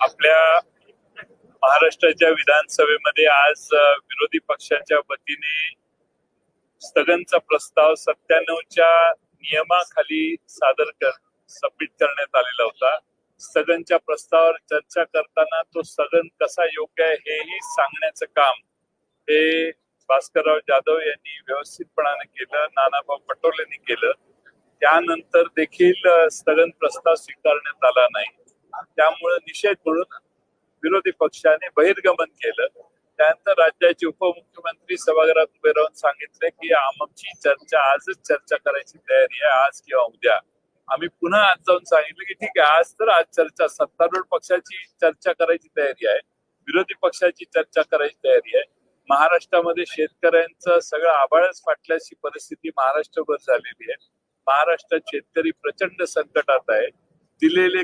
आपल्या महाराष्ट्राच्या विधानसभेमध्ये आज विरोधी पक्षाच्या वतीने स्थगनचा प्रस्ताव सत्त्याण्णवच्या नियमाखाली सादर कर सबमिट करण्यात आलेला होता. स्थगनच्या प्रस्तावावर चर्चा करताना तो स्थगन कसा योग्य आहे हेही सांगण्याचं काम हे भास्करराव जाधव यांनी व्यवस्थितपणाने केलं नानाभाऊ पटोलेंनी केलं. त्यानंतर देखील स्थगन प्रस्ताव स्वीकारण्यात आला नाही. त्यामुळे निषेध म्हणून विरोधी पक्षाने बहिर्गमन केलं. त्यानंतर राज्याचे उपमुख्यमंत्री सभागृहात उभे राहून सांगितले की आमची चर्चा आजच चर्चा करायची तयारी आहे आज किंवा उद्या. आम्ही पुन्हा आज जाऊन सांगितलं की ठीक आहे आज तर आज चर्चा सत्तारूढ पक्षाची चर्चा करायची तयारी आहे विरोधी पक्षाची चर्चा करायची तयारी आहे. महाराष्ट्रामध्ये शेतकऱ्यांचं सगळं आबाळच फाटल्याची परिस्थिती महाराष्ट्रभर झालेली आहे. महाराष्ट्रात शेतकरी प्रचंड संकटात आहे. दिलेले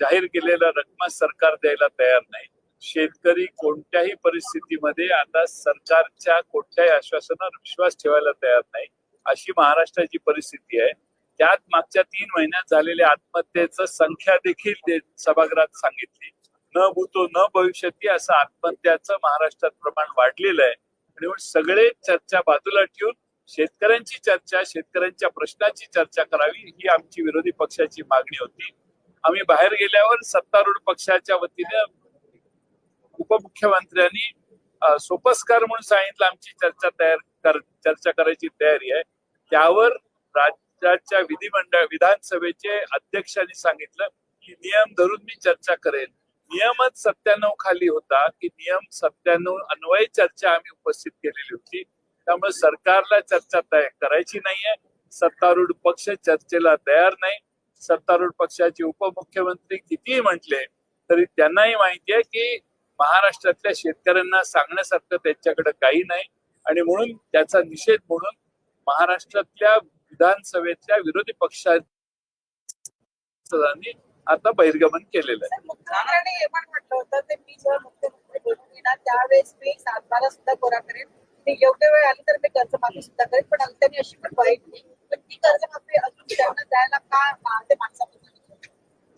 जाहीर केलेल्या रक्कम सरकार द्यायला तयार नाही. शेतकरी कोणत्याही परिस्थितीमध्ये आता सरकारच्या कोणत्याही आश्वासनावर विश्वास ठेवायला तयार नाही अशी महाराष्ट्राची परिस्थिती आहे. त्यात मागच्या तीन महिन्यात झालेल्या आत्महत्येचं संख्या देखील सभागृहात सांगितली. न भूतो न भविष्यती असं आत्महत्याचं महाराष्ट्रात प्रमाण वाढलेलं आहे. आणि म्हणून सगळे चर्चा बाजूला ठेवून शेतकऱ्यांची चर्चा शेतकऱ्यांच्या प्रश्नाची चर्चा करावी ही आमची विरोधी पक्षाची मागणी होती. आम्ही बाहेर गेल्यावर सत्तारूढ पक्षाच्या वतीने उपमुख्यमंत्र्यांनी सोपस्कार म्हणून सांगितलं आमची चर्चा तयार कर चर्चा करायची तयारी आहे. त्यावर राज्याच्या विधिमंडळ विधानसभेचे अध्यक्षांनी सांगितलं की नियम धरून मी चर्चा करेन. नियमच सत्त्याण्णव खाली होता की नियम सत्त्याण्णव अन्वय चर्चा आम्ही उपस्थित केलेली होती. त्यामुळे सरकारला चर्चा तयार करायची नाहीये. सत्तारूढ पक्ष चर्चेला तयार नाही. सत्तारूढ पक्षाचे उपमुख्यमंत्री कितीही म्हटले तरी त्यांनाही माहिती आहे की महाराष्ट्रातल्या शेतकऱ्यांना सांगण्यासारखं त्यांच्याकडे काही नाही. आणि म्हणून त्याचा निषेध म्हणून महाराष्ट्रातल्या विधानसभेतल्या विरोधी पक्षांनी आता बहिर्गमन केलेलं आहे. सर, मुख्यमंत्र्यांनी हे पण म्हटलं होतं ते मी जेव्हा मुख्यमंत्री बनून येणार त्यावेळेस मी सातबारा सुद्धा कोरा करेन. ती योग्य वेळ आली तर मी कर्जमाफी सुद्धा करेन पण त्यांनी अशी पण वाईट नाही.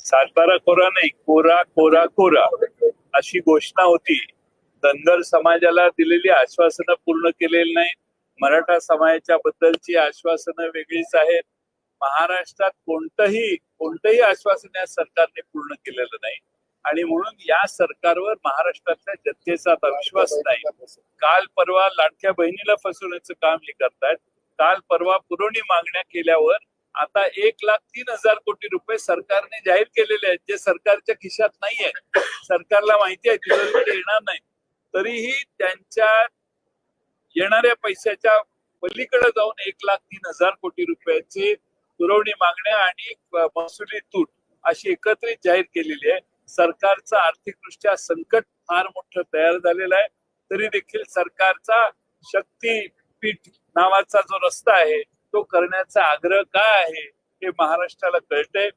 सातबारा कोरा नाही कोरा कोरा कोरा अशी घोषणा होती. धनगर समाजाला दिलेली आश्वासनं पूर्ण केलेली नाही मराठा समाजाच्या बद्दलची आश्वासनं वेगळीच आहेत. महाराष्ट्रात कोणतंही कोणतंही आश्वासन या सरकारने पूर्ण केलेलं नाही. आणि म्हणून या सरकारवर महाराष्ट्रातल्या जनतेचा आता विश्वास नाही. काल परवा लाडक्या बहिणीला फसवण्याचं काम हे करतायत. काल परवा पुरवणी मागण्या केल्यावर आता एक लाख तीन हजार कोटी रुपये सरकारने जाहीर केलेले आहेत जे सरकारच्या खिशात नाहीये. सरकारला माहिती आहे तिथे येणार नाही. तरीही त्यांच्या येणाऱ्या पैशाच्या पलीकडे जाऊन एक लाख तीन हजार कोटी रुपयाचे पुरवणी मागण्या आणि महसुली तूट अशी एकत्रित जाहीर केलेली आहे. सरकारचं आर्थिकदृष्ट्या संकट फार मोठं तयार झालेलं आहे. तरी देखील सरकारचा शक्ती शक्तीपीठ नावाचा जो रस्ता आहे तो करण्याचा आग्रह काय आहे हे महाराष्ट्राला कळतंय.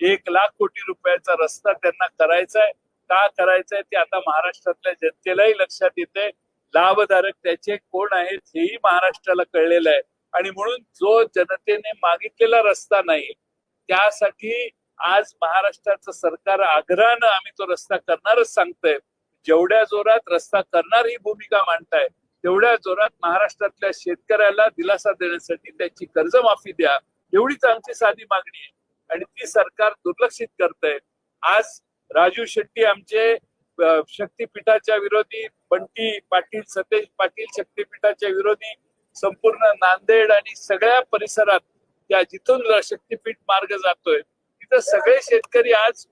एक लाख कोटी रुपयाचा रस्ता त्यांना करायचा आहे का करायचा आहे ते आता महाराष्ट्रातल्या जनतेलाही लक्षात येते लाभधारक त्याचे कोण आहेत हेही महाराष्ट्राला कळलेलं आहे. आणि म्हणून जो जनतेने मागितलेला रस्ता नाही त्यासाठी आज महाराष्ट्राचं सरकार आग्रहानं आम्ही तो रस्ता करणारच सांगतोय. जेवढ्या जोरात रस्ता करणार ही भूमिका मांडताय तेवढ्या जोरात महाराष्ट्रातल्या शेतकऱ्याला दिलासा देण्यासाठी त्याची कर्जमाफी द्या. एवढीच आमची साधी मागणी आहे. आणि ती सरकार दुर्लक्षित करतंय. आज राजू शेट्टी आमचे शक्तीपीठाच्या विरोधी बंटी पाटील सतेज पाटील शक्तीपीठाच्या विरोधी संपूर्ण नांदेड आणि सगळ्या परिसरात त्या जिथून शक्तीपीठ मार्ग जातोय तिथं सगळे शेतकरी आज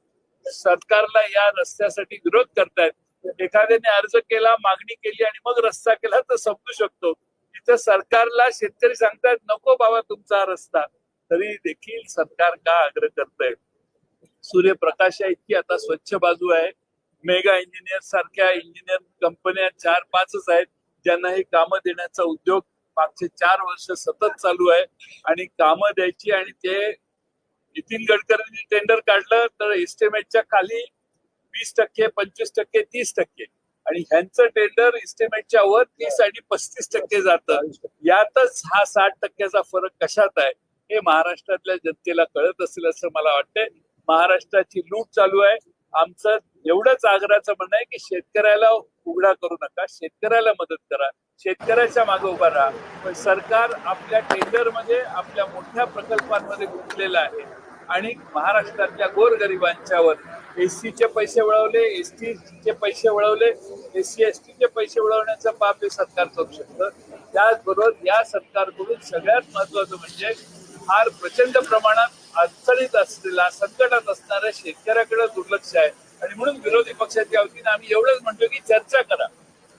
सरकारला या रस्त्यासाठी विरोध करतायत. एखाद्याने अर्ज केला मागणी केली आणि मग रस्ता केला तर समजू शकतो. तिथं सरकारला शेतकरी सांगतायत नको बाबा तुमचा रस्ता. तरी देखील सरकार का आग्रह करतंय? सूर्यप्रकाश इतकी आता स्वच्छ बाजू आहे. मेगा इंजिनियर सारख्या इंजिनियर कंपन्या चार पाचच आहेत ज्यांना हे कामं देण्याचा उद्योग मागचे चार वर्ष सतत चालू आहे. आणि कामं द्यायची आणि ते नितीन गडकरींनी टेंडर काढलं तर एस्टिमेटच्या खाली वीस टक्के पंचवीस टक्के तीस टक्के. आणि ह्यांचं टेंडर इस्टिमेटच्या वर तीस आणि पस्तीस टक्के जातं. यातच हा साठ टक्क्याचा फरक कशात आहे हे महाराष्ट्रातल्या जनतेला कळत असेल असं मला वाटतंय. महाराष्ट्राची लूट चालू आहे. आमचं एवढंच आग्रहाचं म्हणणं आहे की शेतकऱ्याला उघडा करू नका. शेतकऱ्याला मदत करा. शेतकऱ्याच्या मागे उभा राहा. पण सरकार आपल्या टेंडरमध्ये आपल्या मोठ्या प्रकल्पांमध्ये गुंतलेलं आहे. आणि महाराष्ट्रातल्या गोरगरिबांच्यावर एस चे पैसे वळवले एस चे पैसे वळवले एस सी एस चे पैसे वळवण्याचं पाप हे सरकार करू शकतं. त्याचबरोबर या सरकारकडून सगळ्यात महत्वाचं म्हणजे फार प्रचंड प्रमाणात अडचणीत असलेला संकटात असणाऱ्या शेतकऱ्याकडे दुर्लक्ष आहे. आणि म्हणून विरोधी पक्षाच्या वतीने आम्ही एवढंच म्हणतो की चर्चा करा.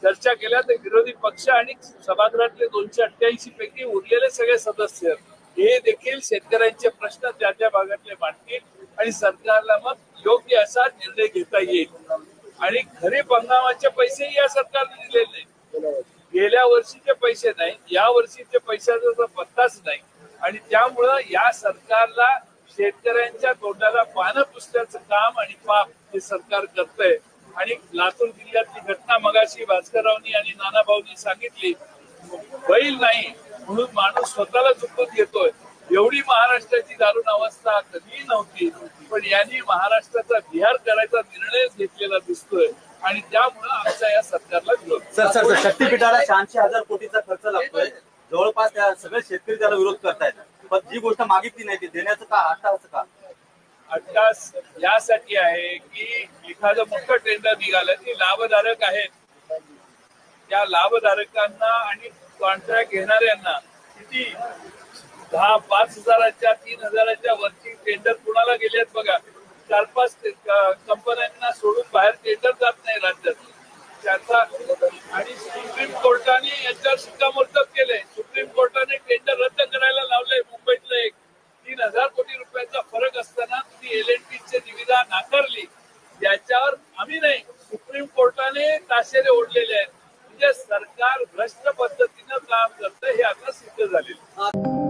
चर्चा केल्या तर विरोधी पक्ष आणि सभागृहातले दोनशे अठ्ठ्याऐंशी पैकी उरलेले सगळे सदस्य हे देखील शेतकऱ्यांचे प्रश्न त्या त्या भागातले मांडतील आणि सरकारला मग योग्य असा निर्णय घेता येईल. आणि खरीप हंगामाचे पैसे या सरकारने दिलेले नाही गेल्या वर्षीचे पैसे नाही या वर्षीचे पैशाचा तर पत्ताच नाही. आणि त्यामुळं या सरकारला शेतकऱ्यांच्या तोंडाला पानं पुसण्याचं काम आणि पाप हे सरकार करतंय. आणि लातूर जिल्ह्यातली घटना मगाशी भास्कररावनी आणि नानाभाऊनी सांगितली बैल नाही म्हणून माणूस स्वतःला चुकून घेतोय. एवढी महाराष्ट्राची दारुण अवस्था कधीही नव्हती पण यांनी महाराष्ट्राचा विहार करायचा निर्णय घेतलेला दिसतोय आणि त्यामुळं आमचा या सरकारला विरोध. सर सर शक्तीपीठाला शहाऐंशी हजार कोटीचा खर्च लागतोय. जवळपास त्या सगळे शेतकरी त्याला विरोध करतायत. पण जी गोष्ट मागितली नाही ती देण्याचं का असं का? अट्टास यासाठी आहे की एखादं मोठं टेंडर निघालं की लाभधारक आहेत. त्या लाभधारकांना आणि कॉन्ट्रॅक्ट घेणाऱ्यांना किती? दहा पाच हजाराच्या तीन हजाराच्या वरची टेंडर कुणाला गेले बघा? चार पाच कंपन्यांना सोडून बाहेर टेंडर जात नाही राज्यात. त्याचा आणि सुप्रीम कोर्टाने याच्यावर शिक्कामोर्तब केलंय. सुप्रीम कोर्टाने टेंडर रद्द करायला लावलंय मुंबईतलं एक. तीन हजार कोटी रुपयाचा फरक असताना तुम्ही एल एन ची निविदा नाकारली. याच्यावर आम्ही नाही. सुप्रीम कोर्टाने ताशेरे ओढलेले आहेत. राज्य सरकार भ्रष्ट पद्धतीनं काम करतं हे आता सिद्ध झालेलं